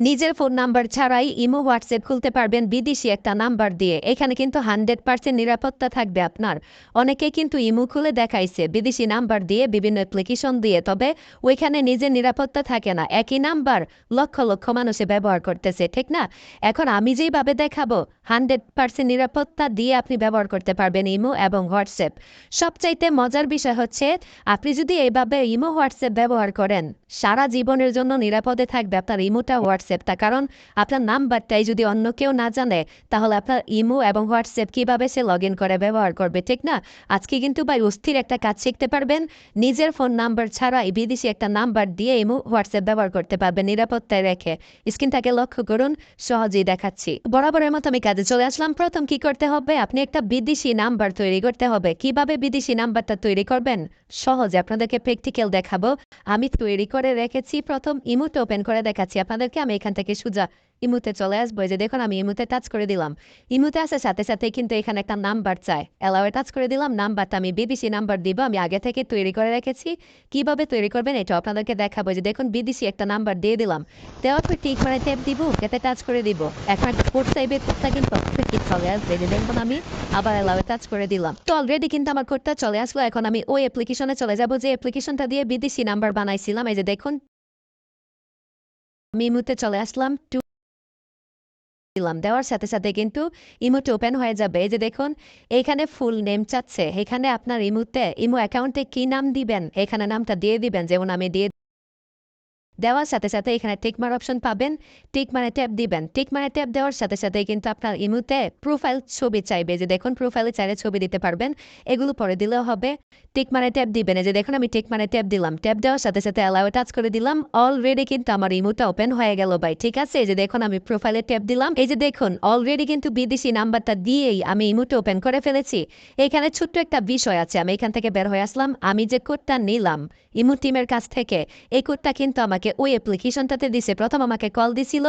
নিজের phone number ছাড়াই imo, WhatsApp খুলতে পারবেন বিদেশি একটা নাম্বার দিয়ে। এখানে কিন্তু হান্ড্রেড পার্সেন্ট নিরাপত্তা থাকবে আপনার। অনেকে কিন্তু ইমো খুলে দেখাইছে বিদেশি নাম্বার দিয়ে বিভিন্ন অ্যাপ্লিকেশন দিয়ে, তবে ওইখানে নিজের নিরাপত্তা থাকে না। একই নাম্বার লক্ষ লক্ষ মানুষে ব্যবহার করতেছে, ঠিক না? এখন আমি যেইভাবে দেখাবো, হান্ড্রেড পার্সেন্ট নিরাপত্তা দিয়ে আপনি ব্যবহার করতে পারবেন ইমো এবং হোয়াটসঅ্যাপ। সবচাইতে মজার বিষয় হচ্ছে, আপনি যদি এইভাবে ইমো, হোয়াটসঅ্যাপ ব্যবহার করেন, সারা জীবনের জন্য নিরাপদে থাকবে আপনার ইমোটা হোয়াটসঅ্যাপটা কারণ আপনার নাম্বারটাই যদি অন্য কেউ না জানে, তাহলে আপনার ইমো এবং হোয়াটসঅ্যাপ কীভাবে সে লগ করে ব্যবহার করবে, ঠিক না? আজকে কিন্তু ভাই অস্থির একটা কাজ শিখতে পারবেন। নিজের ফোন নাম্বার ছাড়া এই বিদেশি একটা নাম্বার দিয়ে ইমো, হোয়াটসঅ্যাপ ব্যবহার করতে পারবেন নিরাপত্তায় রেখে। স্ক্রিনটাকে লক্ষ্য করুন, সহজেই দেখাচ্ছি। বরাবরের মতো আমি কাজে চলে আসলাম। প্রথম কি করতে হবে? আপনি একটা বিদেশি নাম্বার তৈরি করতে হবে। কীভাবে বিদেশি নাম্বারটা তৈরি করবেন? সহজে আপনাদেরকে প্র্যাকটিক্যাল দেখাবো। আমি তৈরি করে রেখেছি। প্রথম ইমুতে ওপেন করে দেখাচ্ছি। আপনাদেরকে আমি এখান থেকে সোজা ইমুতে চলে আসব। যে দেখুন, আমি ইমুতে টাচ করে দিলাম। ইমুতে আসার সাথে সাথে কিন্তু এখানে একটা নাম্বার চায় অ্যালাওয়ে টাচ করে দিলাম নাম্বারটা আমি বিদেশি নাম্বার দিব, আমি আগে থেকে তৈরি করে রেখেছি। কীভাবে তৈরি করবেন এটা আপনাদেরকে দেখাবো। যে দেখুন বিদেশি একটা নাম্বার দিয়ে দিলাম। দেওয়ার পর ঠিক মানে ট্যাপ দিব এতে টাচ করে দিব। এখন কোড চাইবে কোডটা কিন্তু অটোমেটিক চলে আসবে। যে দেখুন, আমি আবার অ্যালাওয়ে টাচ করে দিলাম। তো অলরেডি কিন্তু আমার কোডটা চলে আসলো। এখন আমি ওই অ্যাপ্লিকেশনে চলে যাব। যে অ্যাপ্লিকেশনটা দিয়ে বিদেশি নাম্বার বানাইছিলাম, এই যে দেখুন ইমুতে চলে আসলাম, টু দিলাম। দেওয়ার সাথে সাথে কিন্তু ইমোতে ওপেন হয়ে যাবে। যে দেখুন এখানে ফুল নেম চাচ্ছে। এখানে আপনার ইমুতে, ইমো অ্যাকাউন্টে কি নাম দিবেন? এখানে নামটা দিয়ে দিবেন, যেমন আমি দিয়ে দেওয়ার সাথে সাথে এখানে টিকমার অপশন পাবেন। টিক মানে ট্যাপ দিবেন। টিক মানে ট্যাপ দেওয়ার সাথে সাথে কিন্তু আপনার ইমুতে প্রোফাইল ছবি চাইবে। যে দেখুন প্রোফাইলে চাইলে ছবি দিতে পারবেন। এগুলো পরে দিলেও হবে। টিক মানে ট্যাপ দিবেন। যে দেখুন, আমি টিক মানে ট্যাপ দিলাম। ট্যাপ দেওয়ার সাথে সাথে অ্যালাও টাচ করে দিলাম। অলরেডি কিন্তু আমার ইমুটা ওপেন হয়ে গেল, ভাই। ঠিক আছে? এই যে দেখুন, আমি প্রোফাইলে ট্যাপ দিলাম। এই যে দেখুন অলরেডি কিন্তু বিদেশি নাম্বারটা দিয়েই আমি ইমুটা ওপেন করে ফেলেছি। এখানে ছোট্ট একটা বিষয় আছে। আমি এখান থেকে বের হয়ে আসলাম। আমি যে কোডটা নিলাম ইমু টিমের কাছ থেকে, এই কোডটা কিন্তু আমাকে ওই অ্যাপ্লিকেশনটাতে দিছে। প্রথম আমাকে কল দিছিল।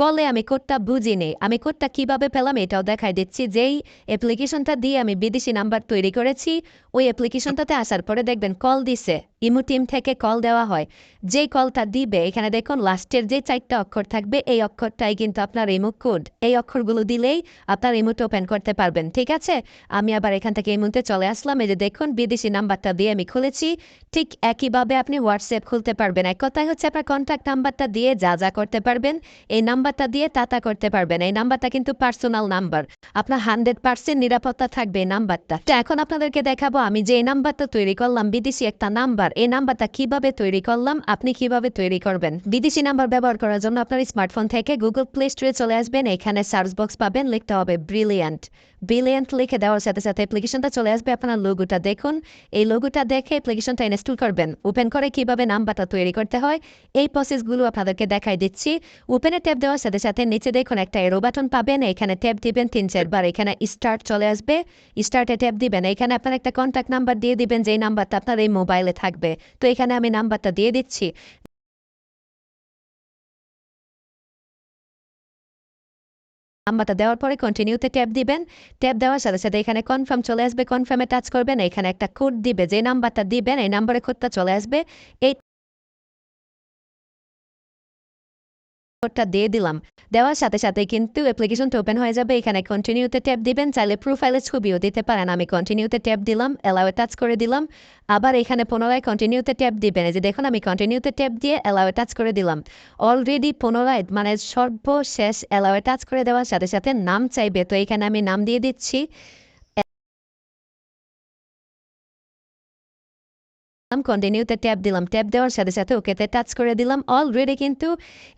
কলে আমি কোডটা বুঝিনি। আমি কোডটা কীভাবে পেলাম এটাও দেখাই দিচ্ছি যেই অ্যাপ্লিকেশনটা দিয়ে আমি বিদেশি নাম্বার তৈরি করেছি, ওই অ্যাপ্লিকেশনটাতে আসার পরে দেখবেন কল দিছে। ইমু টিম থেকে কল দেওয়া হয়। যেই কলটা দিবে, এখানে দেখুন লাস্টের যে চারটা অক্ষর থাকবে, এই অক্ষরটাই কিন্তু আপনার ইমু কোড। এই অক্ষরগুলো দিলেই আপনার ইমুট ওপেন করতে পারবেন, ঠিক আছে? আমি আবার এখান থেকে ইমুতে চলে আসলাম। এই যে দেখুন, বিদেশি নাম্বারটা দিয়ে আমি খুলেছি। ঠিক একইভাবে আপনি হোয়াটসঅ্যাপ খুলতে পারবেন। এক কথায় হচ্ছে আপনার কন্ট্যাক্ট নাম্বারটা দিয়ে যা যা করতে পারবেন, এই নাম্বারটা দিয়ে তা করতে পারবেন। এই নাম্বারটা কিন্তু পার্সোনাল নাম্বার আপনার হান্ড্রেড পার্সেন্ট নিরাপত্তা থাকবে এই নাম্বারটা। তো এখন আপনাদেরকে দেখাবো, আমি যে নাম্বারটা তৈরি করলাম, বিদেশি একটা নাম্বার, এই নাম্বারটা কীভাবে তৈরি করলাম, আপনি কীভাবে তৈরি করবেন? বিদেশি নাম্বার ব্যবহার করার জন্য আপনার স্মার্টফোন থেকে গুগল প্লে স্টোরে চলে আসবেন, এখানে সার্চ বক্স পাবেন, লিখতে হবে ব্রিলিয়ান্ট ব্রিলিয়ান্ট লিখে দেওয়ার সাথে সাথে অ্যাপ্লিকেশনটা চলে আসবে, আপনার লোগোটা দেখুন। এই লোগোটা দেখে অ্যাপ্লিকেশনটা ইনস্টল করবেন। ওপেন করে কীভাবে নাম্বারটা তৈরি করতে হয়, এই প্রসেসগুলো আপনাদেরকে দেখাই দিচ্ছি। ওপেনে ট্যাপ দেওয়ার সাথে সাথে নিচে দেখুন একটা এরো বাটন পাবেন, এখানে ট্যাপ দিবেন তিন চারবার, এখানে স্টার্ট চলে আসবে স্টার্টে ট্যাপ দিবেন, এখানে আপনার একটা কন্ট্যাক্ট নাম্বার দিয়ে দিবেন, যেই নাম্বারটা আপনার এই মোবাইলে থাকবে। তো এখানে আমি নাম্বারটা দিয়ে দিচ্ছি। নাম্বারটা দেওয়ার পরে কন্টিনিউতে ট্যাপ দিবেন। ট্যাপ দেওয়ার সাথে সাথে এখানে কনফার্ম চলে আসবে কনফার্মে টাচ করবেন, এখানে একটা কোড দিবে যে নাম্বারটা দিবেন, এই নাম্বারে কোডটা চলে আসবে। এই কোডটা দিয়ে দিলাম। দেওয়ার সাথে সাথে কিন্তু অ্যাপ্লিকেশনটা ওপেন হয়ে যাবে। এখানে কন্টিনিউতে ট্যাপ দিবেন, চাইলে প্রোফাইলে ছবিও দিতে পারেন। আমি কন্টিনিউতে ট্যাপ দিলাম অ্যালাওয়ে টাচ করে দিলাম। আবার এখানে পুনরায় কন্টিনিউতে ট্যাপ দিবেন। যে দেখুন, আমি কন্টিনিউতে ট্যাপ দিয়ে অ্যালাওয়ে টাচ করে দিলাম। অলরেডি পুনরায় মানে সর্বশেষ অ্যালাওয়ে টাচ করে দেওয়ার সাথে সাথে নাম চাইবে। তো এখানে আমি নাম দিয়ে দিচ্ছি। কন্টিনিউতে ট্যাপ দিলাম ট্যাপ দেওয়ার সাথে সাথে ওকেতে টাচ করে দিলাম। অলরেডি কিন্তু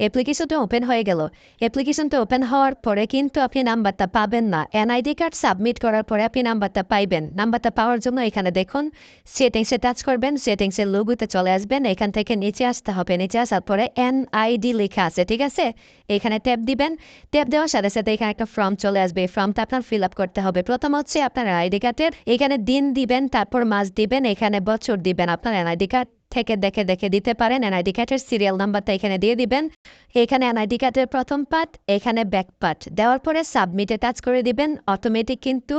অ্যাপ্লিকেশনটা ওপেন হয়ে গেল। অ্যাপ্লিকেশনটা ওপেন হওয়ার পরে কিন্তু আপনি নাম্বারটা পাবেন না। এনআইডি কার্ড সাবমিট করার পরে আপনি নাম্বারটা পাইবেন। নাম্বারটা পাওয়ার জন্য এখানে দেখুন সেটিংসে টাচ করবেন সেটিংসের লোগোতে চলে আসবেন, এখান থেকে নিচে আসতে হবে, নিচে আসার পরে এনআইডি লেখা আছে, ঠিক আছে? এখানে ট্যাপ দিবেন। ট্যাপ দেওয়ার সাথে সাথে এখানে একটা ফর্ম চলে আসবে। এই ফর্মটা আপনার ফিল আপ করতে হবে। প্রথম হচ্ছে আপনার আইডি কার্ডের এখানে দিন দিবেন, তারপর মাস দিবেন, এখানে বছর দিবেন। আপনার এনআইডি কার্ড থেকে দেখে দেখে দিতে পারেন এনআইডি কার্ডের সিরিয়াল নাম্বারটা এখানে দিয়ে দিবেন এখানে এনআইডি কার্ডের প্রথম পার্ট এখানে ব্যাক পার্ট দেওয়ার পরে সাবমিটে টাচ করে দিবেন। অটোমেটিক কিন্তু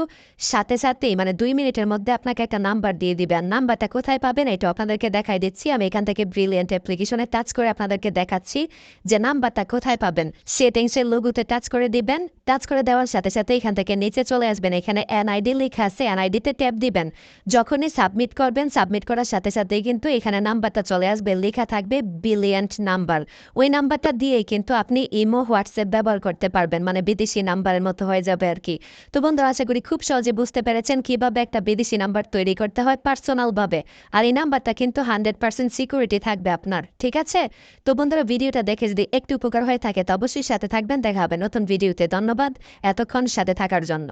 সাথে সাথেই মানে দুই মিনিটের মধ্যে আপনাকে একটা নাম্বার দিয়ে দিবেন নাম্বারটা কোথায় পাবেন এটা আপনাদেরকে দেখাই দিচ্ছি। আমি এখান থেকে ব্রিলিয়েন্ট অ্যাপ্লিকেশনে টাচ করে আপনাদেরকে দেখাচ্ছি যে নাম্বারটা কোথায় পাবেন। সেটিংসের লোগোতে টাচ করে দিবেন। টাচ করে দেওয়ার সাথে সাথে এখান থেকে নিচে চলে আসবেন। এখানে এনআইডি লেখা আছে, এনআইডিতে ট্যাপ দিবেন। যখনই সাবমিট করবেন, সাবমিট করার সাথে সাথেই কিন্তু এখানে নাম্বারটা চলে আসবে। লেখা থাকবে বিলিয়েন্ট নাম্বার ওই নাম্বারটা দিয়েই কিন্তু আপনি ইমো হোয়াটসঅ্যাপ ব্যবহার করতে পারবেন। মানে বিদেশি নাম্বারের মতো হয়ে যাবে আর কি তো বন্ধু আশা করি খুব সহজে বুঝতে পেরেছেন কীভাবে একটা বিদেশি নাম্বার তৈরি করতে হয় পার্সোনালভাবে আর এই নাম্বারটা কিন্তু হান্ড্রেড পার্সেন্ট সিকিউরিটি থাকবে আপনার, ঠিক আছে? তো বন্ধুরা, ভিডিওটা দেখে যদি একটু উপকার হয়ে থাকে, তো অবশ্যই সাথে থাকবেন। দেখা হবে নতুন ভিডিওতে ধন্যবাদ। এতক্ষণ সাথে থাকার জন্য।